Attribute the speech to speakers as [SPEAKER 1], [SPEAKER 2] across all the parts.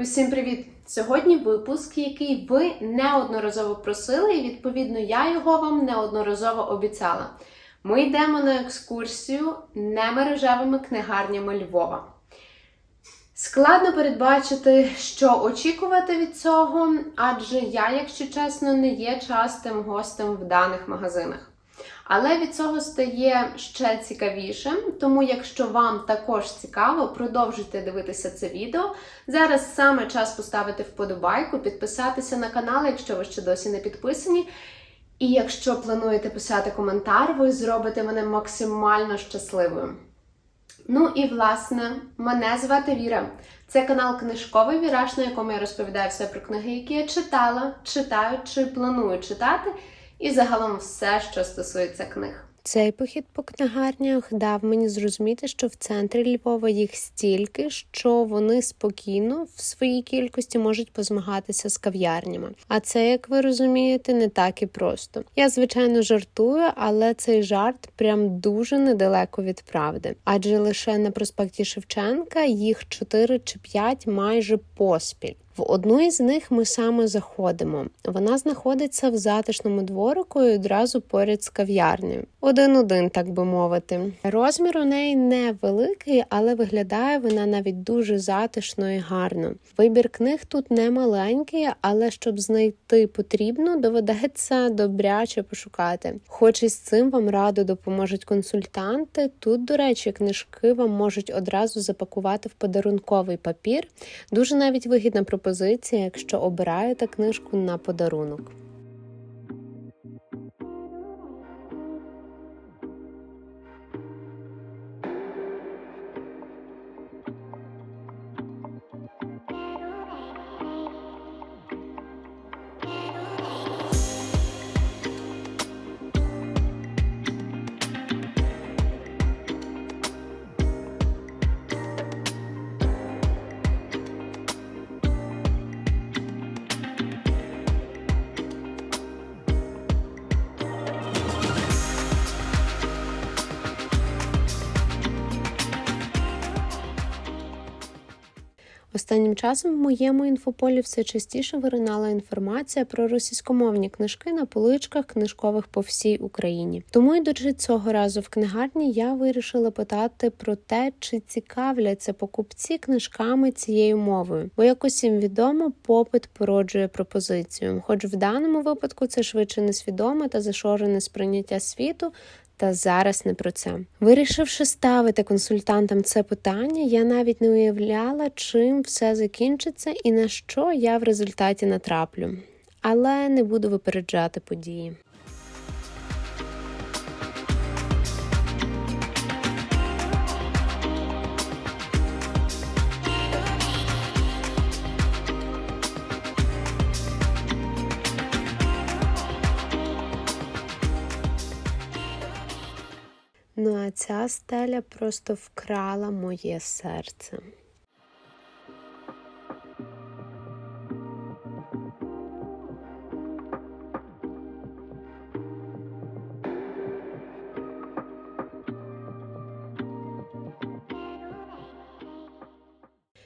[SPEAKER 1] Усім привіт! Сьогодні випуск, який ви неодноразово просили, і відповідно я його вам неодноразово обіцяла. Ми йдемо на екскурсію немережевими книгарнями Львова. Складно передбачити, що очікувати від цього, адже я, якщо чесно, не є частим гостем в даних магазинах. Але від цього стає ще цікавішим, тому якщо вам також цікаво, продовжуйте дивитися це відео. Зараз саме час поставити вподобайку, підписатися на канал, якщо ви ще досі не підписані. І якщо плануєте писати коментар, ви зробите мене максимально щасливою. Ну і власне, мене звати Віра. Це канал Книжковий Віраж, на якому я розповідаю все про книги, які я читала, читаю чи планую читати, і загалом все, що стосується книг.
[SPEAKER 2] Цей похід по книгарнях дав мені зрозуміти, що в центрі Львова їх стільки, що вони спокійно в своїй кількості можуть позмагатися з кав'ярнями. А це, як ви розумієте, не так і просто. Я звичайно жартую, але цей жарт прям дуже недалеко від правди, адже лише на проспекті Шевченка їх 4 чи 5 майже поспіль. В одну із них ми саме заходимо. Вона знаходиться в затишному дворику і одразу поряд з кав'ярнею. Один-один, так би мовити. Розмір у неї невеликий, але виглядає вона навіть дуже затишно і гарно. Вибір книг тут не маленький, але щоб знайти потрібно, доведеться добряче пошукати. Хоч із цим вам радо допоможуть консультанти. Тут, до речі, книжки вам можуть одразу запакувати в подарунковий папір. Дуже навіть вигідна пропозиція, якщо обираєте книжку на подарунок. Останнім часом в моєму інфополі все частіше виринала інформація про російськомовні книжки на поличках книжкових по всій Україні. Тому, йдучи цього разу в книгарні, я вирішила питати про те, чи цікавляться покупці книжками цією мовою, бо як усім відомо, попит породжує пропозицію. Хоч в даному випадку це швидше несвідоме та зашорене сприйняття світу. Та зараз не про це. Вирішивши ставити консультантам це питання, я навіть не уявляла, чим все закінчиться і на що я в результаті натраплю. Але не буду випереджати події. Ну а ця стеля просто вкрала моє серце.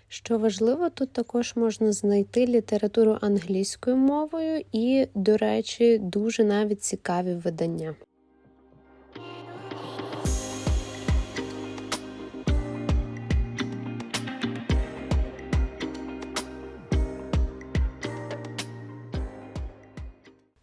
[SPEAKER 2] Що важливо, тут також можна знайти літературу англійською мовою і, до речі, дуже навіть цікаві видання.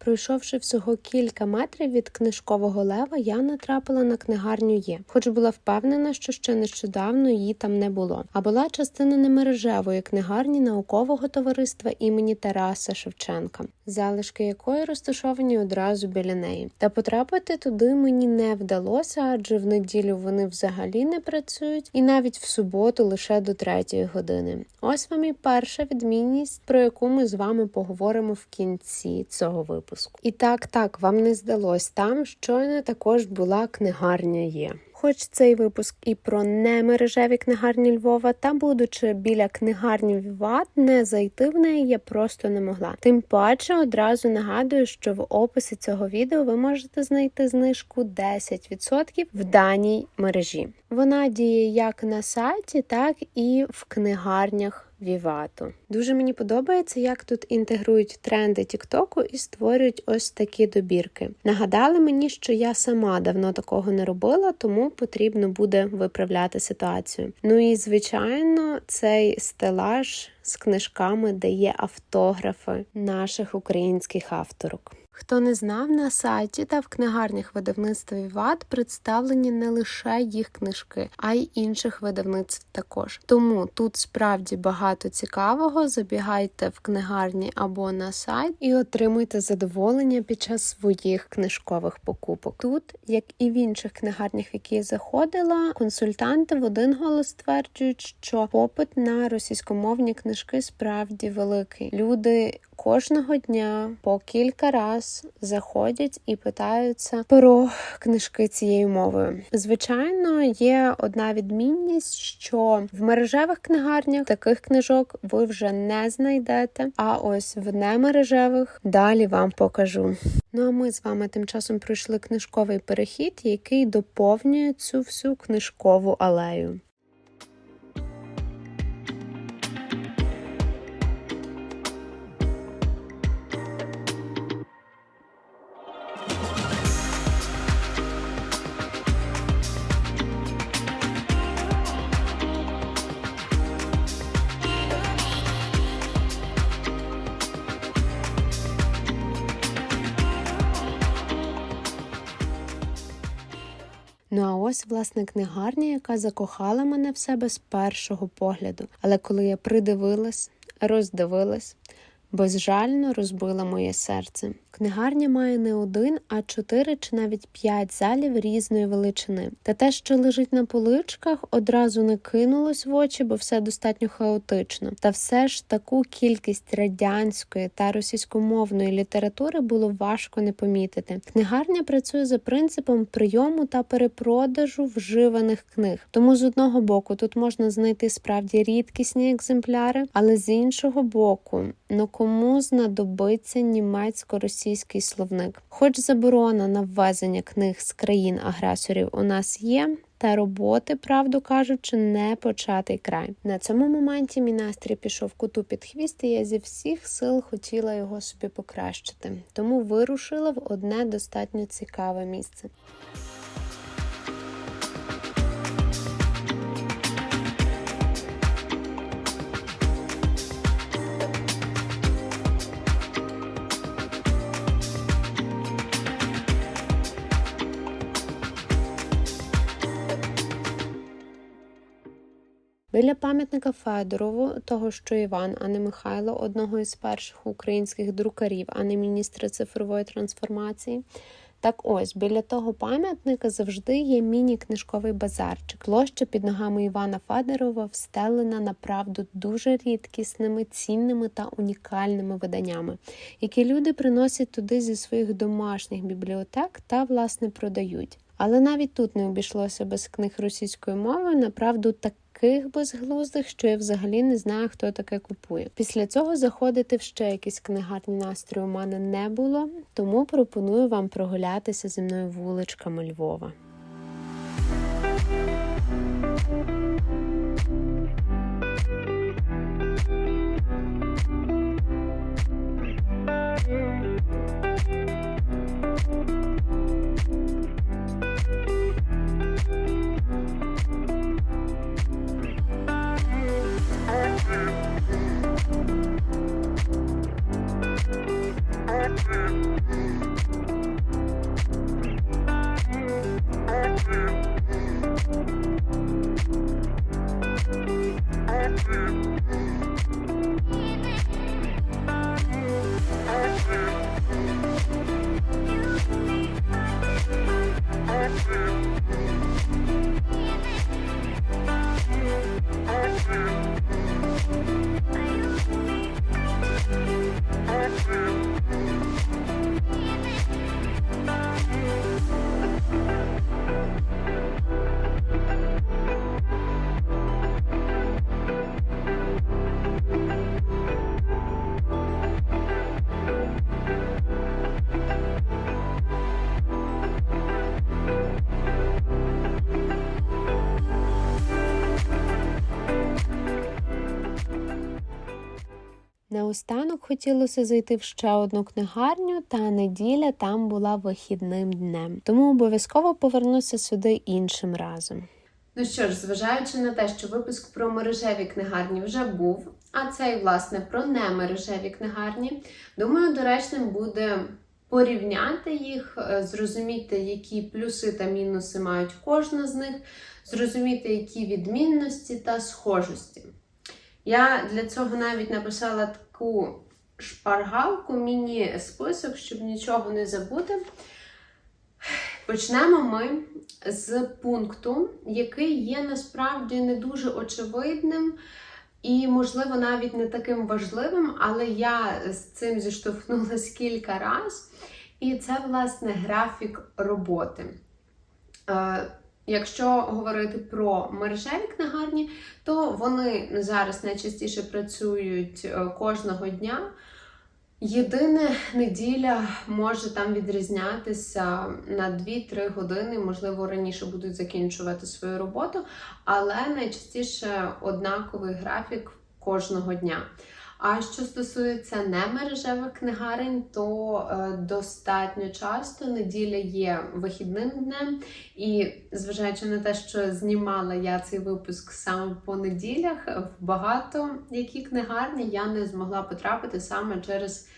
[SPEAKER 2] Пройшовши всього кілька метрів від книжкового лева, я натрапила на книгарню Є, хоч була впевнена, що ще нещодавно її там не було. А була частина немережевої книгарні наукового товариства імені Тараса Шевченка, залишки якої розташовані одразу біля неї. Та потрапити туди мені не вдалося, адже в неділю вони взагалі не працюють, і навіть в суботу лише до третьої години. Ось вам і перша відмінність, про яку ми з вами поговоримо в кінці цього випуску. І так, так, вам не здалось. Там щойно також була книгарня є. Хоч цей випуск і про немережеві книгарні Львова, та будучи біля книгарні Віват, не зайти в неї я просто не могла. Тим паче одразу нагадую, що в описі цього відео ви можете знайти знижку 10% в даній мережі. Вона діє як на сайті, так і в книгарнях Вівату. Дуже мені подобається, як тут інтегрують тренди Тіктоку і створюють ось такі добірки. Нагадали мені, що я сама давно такого не робила, тому потрібно буде виправляти ситуацію. Ну і звичайно, цей стелаж з книжками, де є автографи наших українських авторок. Хто не знав, на сайті та в книгарнях видавництва Віват представлені не лише їх книжки, а й інших видавництв також. Тому тут справді багато цікавого. Забігайте в книгарні або на сайт і отримуйте задоволення під час своїх книжкових покупок. Тут, як і в інших книгарнях, в які я заходила, консультанти в один голос стверджують, що попит на російськомовні книжки справді великий. Люди кожного дня по кілька раз заходять і питаються про книжки цією мовою. Звичайно, є одна відмінність, що в мережевих книгарнях таких книжок ви вже не знайдете. А ось в немережевих далі вам покажу. Ну а ми з вами тим часом пройшли книжковий перехід, який доповнює цю всю книжкову алею. Ну а ось власне книгарня, яка закохала мене в себе з першого погляду. Але коли я придивилась, роздивилась, безжально розбила моє серце. Книгарня має не один, а чотири чи навіть п'ять залів різної величини. Та те, що лежить на поличках, одразу не кинулось в очі, бо все достатньо хаотично. Та все ж таку кількість радянської та російськомовної літератури було важко не помітити. Книгарня працює за принципом прийому та перепродажу вживаних книг. Тому з одного боку тут можна знайти справді рідкісні екземпляри, але з іншого боку, ну кому знадобиться німецько-російський словник? Хоч заборона на ввезення книг з країн-агресорів у нас є. Та роботи, правду кажучи, не початий край. На цьому моменті мій настрій пішов куту під хвіст, і я зі всіх сил хотіла його собі покращити. Тому вирушила в одне достатньо цікаве місце. Біля пам'ятника Федорову, того що Іван, а не Михайло, одного із перших українських друкарів, а не міністра цифрової трансформації. Так ось біля того пам'ятника завжди є міні-книжковий базарчик. Площа під ногами Івана Федорова встелена направду дуже рідкісними, цінними та унікальними виданнями, які люди приносять туди зі своїх домашніх бібліотек та власне продають. Але навіть тут не обійшлося без книг російською мовою, направду таких безглуздих, що я взагалі не знаю, хто таке купує. Після цього заходити в ще якісь книгарні настрою у мене не було, тому пропоную вам прогулятися зі мною вуличками Львова. Наостанок хотілося зайти в ще одну книгарню, та неділя там була вихідним днем. Тому обов'язково повернуся сюди іншим разом.
[SPEAKER 1] Ну що ж, зважаючи на те, що випуск про мережеві книгарні вже був, а цей, власне, про немережеві книгарні, думаю, доречним буде порівняти їх, е, зрозуміти, які плюси та мінуси мають кожна з них, зрозуміти, які відмінності та схожості. Я для цього навіть написала таку шпаргалку, міні-список, щоб нічого не забути. Почнемо ми з пункту, який є насправді не дуже очевидним і, можливо, навіть не таким важливим, але я з цим зіштовхнулася кілька разів. І це, власне, графік роботи. Якщо говорити про мережеві книгарні, то вони зараз найчастіше працюють е, кожного дня. Єдине, неділя може там відрізнятися на 2-3 години, можливо, раніше будуть закінчувати свою роботу, але найчастіше однаковий графік кожного дня. А що стосується немережевих книгарень, то е, достатньо часто неділя є вихідним днем, і зважаючи на те, що знімала я цей випуск саме по неділях, в багато які книгарні я не змогла потрапити саме через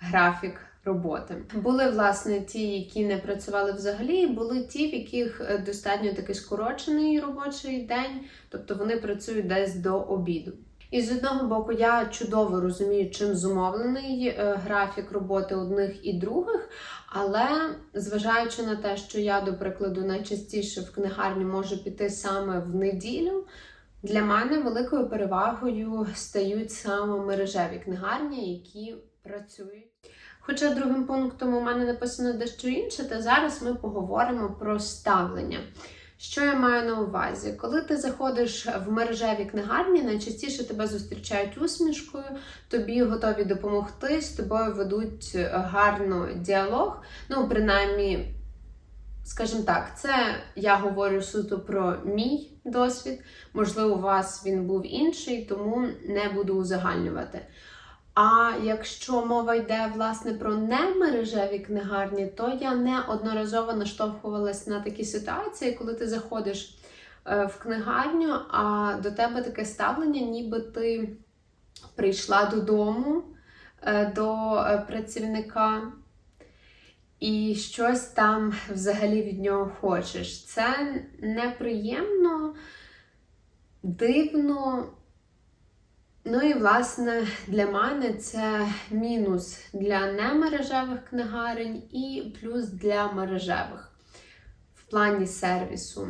[SPEAKER 1] графік роботи. Були власне ті, які не працювали взагалі, були ті, в яких е, достатньо такий скорочений робочий день, тобто вони працюють десь до обіду. І з одного боку, я чудово розумію, чим зумовлений е, графік роботи одних і других, але зважаючи на те, що я, до прикладу, найчастіше в книгарню можу піти саме в неділю, для мене великою перевагою стають саме мережеві книгарні, які працюють. Хоча другим пунктом у мене написано дещо інше, та зараз ми поговоримо про ставлення. Що я маю на увазі? Коли ти заходиш в мережеві книгарні, найчастіше тебе зустрічають усмішкою, тобі готові допомогти, з тобою ведуть гарно діалог. Ну, принаймні, скажімо так, це я говорю суто про мій досвід. Можливо, у вас він був інший, тому не буду узагальнювати. А якщо мова йде власне про немережеві книгарні, то я неодноразово наштовхувалась на такі ситуації, коли ти заходиш е, в книгарню, а до тебе таке ставлення, ніби ти прийшла додому е, до е, працівника і щось там взагалі від нього хочеш. Це неприємно, дивно. Ну і власне для мене це мінус для немережевих книгарень і плюс для мережевих в плані сервісу.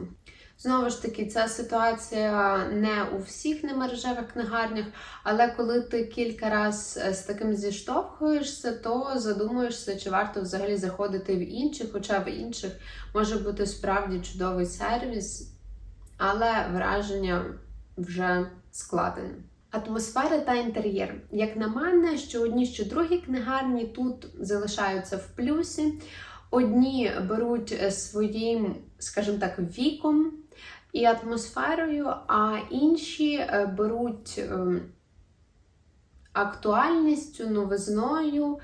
[SPEAKER 1] Знову ж таки, ця ситуація не у всіх немережевих книгарнях, але коли ти кілька разів з таким зіштовхуєшся, то задумуєшся, чи варто взагалі заходити в інших, хоча в інших може бути справді чудовий сервіс, але враження вже складене. Атмосфера та інтер'єр. Як на мене, що одні, що другі книгарні тут залишаються в плюсі. Одні беруть своїм, скажімо так, віком і атмосферою, а інші беруть актуальністю, новизною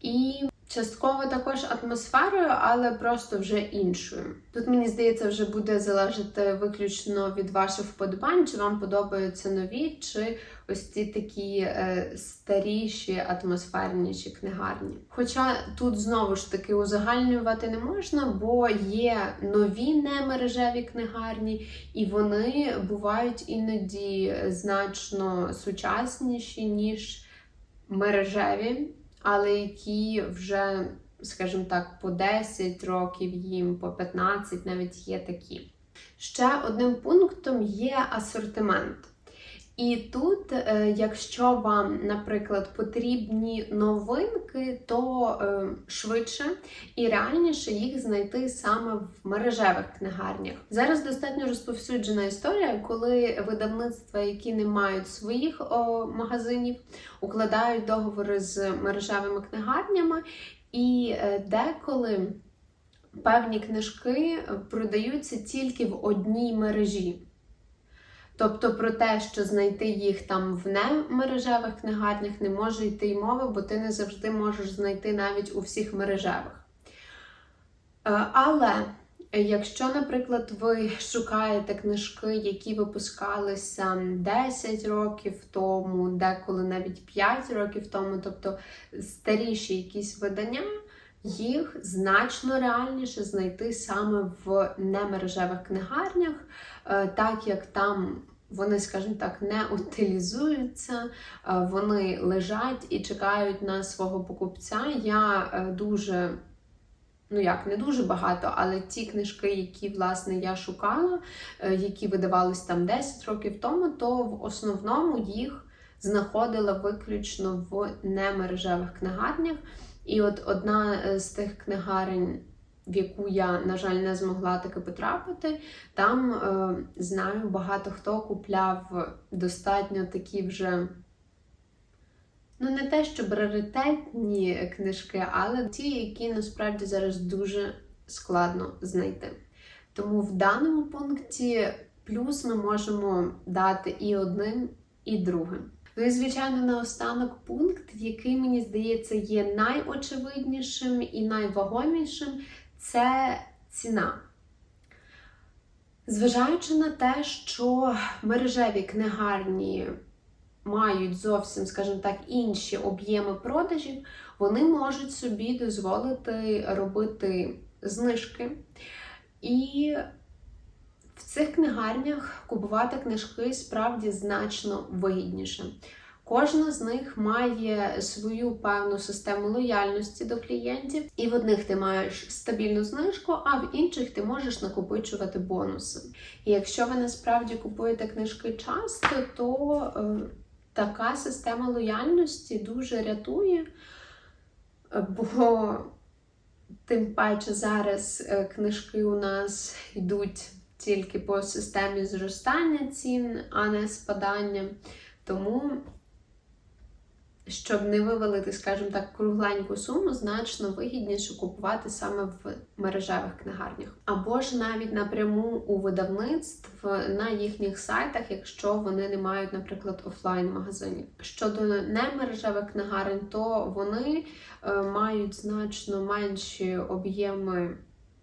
[SPEAKER 1] і частково також атмосферою, але просто вже іншою. Тут мені здається, вже буде залежати виключно від ваших вподобань, чи вам подобаються нові, чи ось ці такі е, старіші, атмосферніші книгарні. Хоча тут знову ж таки узагальнювати не можна, бо є нові немережеві книгарні, і вони бувають іноді значно сучасніші, ніж мережеві але які вже, скажімо так, по 10 років їм, по 15 навіть є такі. Ще одним пунктом є асортимент. І тут, е, якщо вам, наприклад, потрібні новинки, то е, швидше і реальніше їх знайти саме в мережевих книгарнях. Зараз достатньо розповсюджена історія, коли видавництва, які не мають своїх магазинів, укладають договори з мережевими книгарнями, і е, деколи певні книжки продаються тільки в одній мережі. Тобто про те, що знайти їх там в немережевих книгарнях не може йти й мови, бо ти не завжди можеш знайти навіть у всіх мережевих. Е, Але якщо, наприклад, ви шукаєте книжки, які випускалися 10 років тому, деколи навіть 5 років тому, тобто старіші якісь видання, їх значно реальніше знайти саме в немережевих книгарнях, е, так як там вони, скажімо так, не утилізуються, е, вони лежать і чекають на свого покупця. Я е, дуже, ну як, не дуже багато, але ті книжки, які власне я шукала, е, які видавались там 10 років тому, то в основному їх знаходила виключно в немережевих книгарнях. І от одна з тих книгарень, в яку я, на жаль, не змогла таки потрапити, там е, знаю, багато хто купляв достатньо такі вже. Ну, не те, щоб раритетні книжки, але ті, які насправді зараз дуже складно знайти. Тому в даному пункті плюс ми можемо дати і одним, і другим. Ну і, звичайно, наостанок пункт, який мені здається є найочевиднішим і найвагомішим, це ціна. Зважаючи на те, що мережеві книгарні мають зовсім, скажімо так, інші об'єми продажів, вони можуть собі дозволити робити знижки. І в цих книгарнях купувати книжки справді значно вигідніше. Кожна з них має свою певну систему лояльності до клієнтів, і в одних ти маєш стабільну знижку, а в інших ти можеш накопичувати бонуси. І якщо ви насправді купуєте книжки часто, то е, така система лояльності дуже рятує, бо тим паче зараз е, книжки у нас йдуть тільки по системі зростання цін, а не спадання. Тому, щоб не вивалити, скажімо так, кругленьку суму, значно вигідніше купувати саме в мережевих книгарнях. Або ж навіть напряму у видавництв на їхніх сайтах, якщо вони не мають, наприклад, офлайн-магазинів. Щодо немережевих книгарень, то вони е, мають значно менші об'єми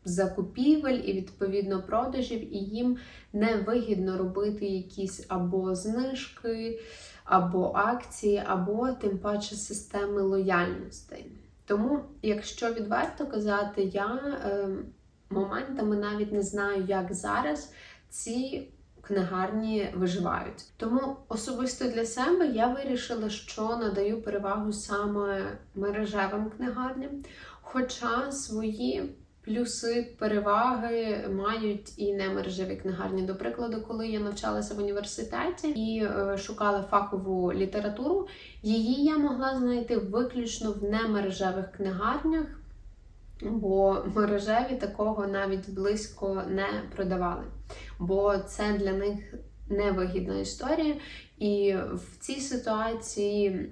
[SPEAKER 1] закупівель і відповідно продажів, і їм не вигідно робити якісь або знижки, або акції, або тим паче системи лояльності. Тому, якщо відверто казати, я е, моментами навіть не знаю, як зараз ці книгарні виживають. Тому особисто для себе я вирішила, що надаю перевагу саме мережевим книгарням, хоча свої. Плюси, переваги мають і немережеві книгарні. До прикладу, коли я навчалася в університеті і е, шукала фахову літературу, її я могла знайти виключно в немережевих книгарнях, бо мережеві такого навіть близько не продавали. Бо це для них невигідна історія. І в цій ситуації,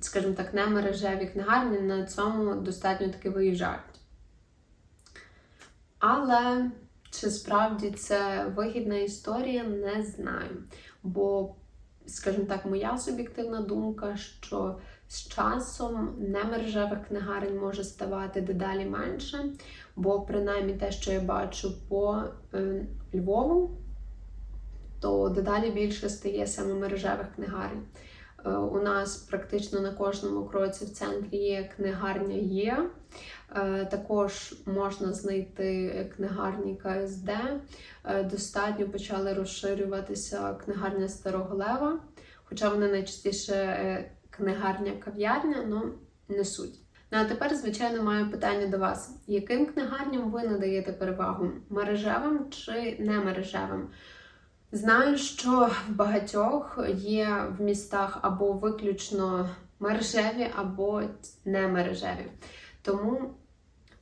[SPEAKER 1] скажімо так, немережеві книгарні на цьому достатньо таки виїжджають. Але чи справді це вигідна історія, не знаю. Бо, скажімо так, моя суб'єктивна думка, що з часом немережевих книгарень може ставати дедалі менше, бо принаймні те, що я бачу по е, Львову, то дедалі більше стає саме мережевих книгарень. Е, у нас практично на кожному кроці в центрі є книгарня є. Е, також можна знайти книгарні КСД. Е, достатньо почали розширюватися книгарня Старого Лева, хоча вони найчастіше книгарня кав'ярня, ну не суть. Ну а тепер, звичайно, маю питання до вас: яким книгарням ви надаєте перевагу? Мережевим чи не мережевим? Знаю, що в багатьох є в містах або виключно мережеві, або не мережеві. Тому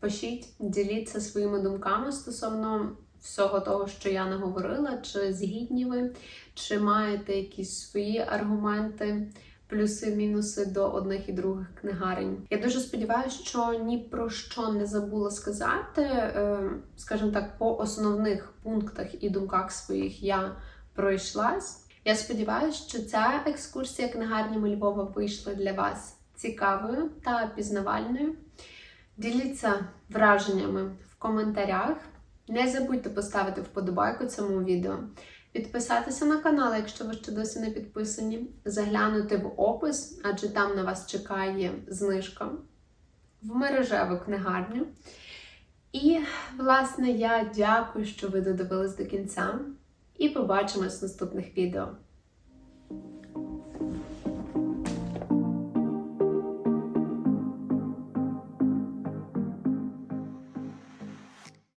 [SPEAKER 1] пишіть, діліться своїми думками стосовно всього того, що я наговорила, чи згідні ви, чи маєте якісь свої аргументи, плюси-мінуси до одних і других книгарень. Я дуже сподіваюся, що ні про що не забула сказати. Е, скажімо так, по основних пунктах і думках своїх я пройшлась. Я сподіваюся, що ця екскурсія книгарнями Львова вийшла для вас цікавою та пізнавальною. Діліться враженнями в коментарях. Не забудьте поставити вподобайку цьому відео, підписатися на канал, якщо ви ще досі не підписані, заглянути в опис, адже там на вас чекає знижка в мережеву книгарню. І, власне, я дякую, що ви додивились до кінця. І побачимось в наступних відео.